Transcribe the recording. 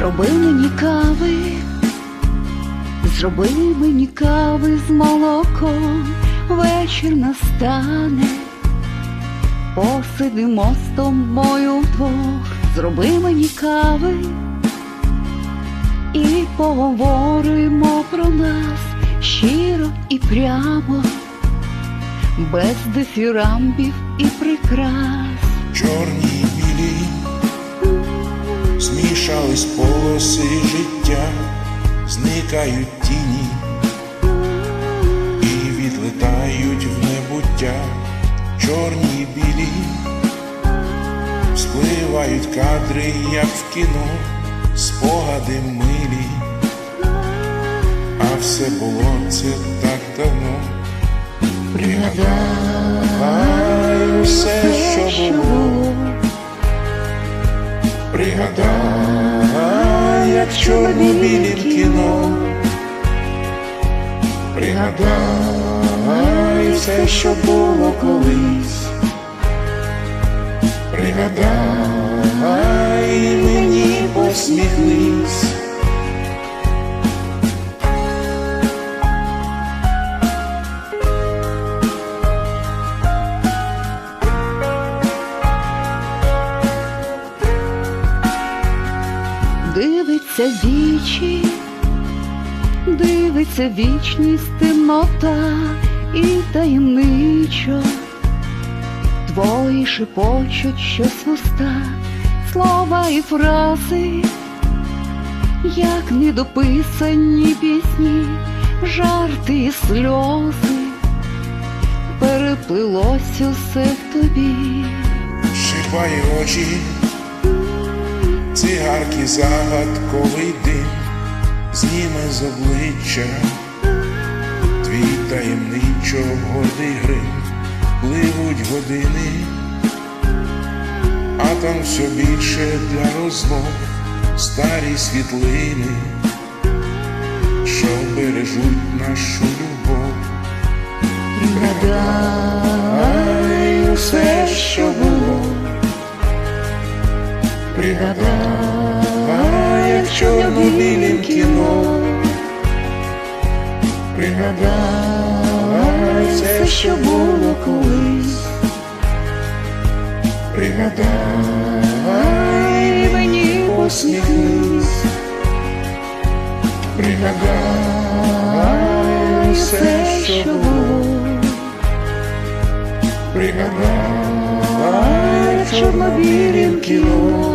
Зроби мені кави, зроби мені кави з молоком, вечір настане, посидимо з тобою вдвох, зроби мені кави. І поговоримо про нас щиро і прямо, без дифірамбів і прикладів. Полоси життя, зникають тіні і відлетають в небуття. Чорні і білі спливають кадри, як в кіно, спогади милі, а все було це так давно. Пригадаю все, що було. Пригадай, як чорно-білім кіно. Пригадай все, що було колись. Пригадай мені посміхнись. Дивиться вічі, дивиться вічність темнота і таємничо. Твої шепочуть щось уста, слова і фрази, як недописані пісні, жарти і сльози, переплилось усе в тобі. Шипає очі, цигарки загадковий дим, зніме з обличчя, твій таємничо гордий грим, пливуть години, а там все більше для розмов, старі світлини, що бережуть нашу любов. Пригадай усе, що Пригадай, як чорно-білім кіно. Пригадай все, що було колись. Пригадай мені посміхнись. Пригадай все, що було. Пригадай чорно-білім кіно.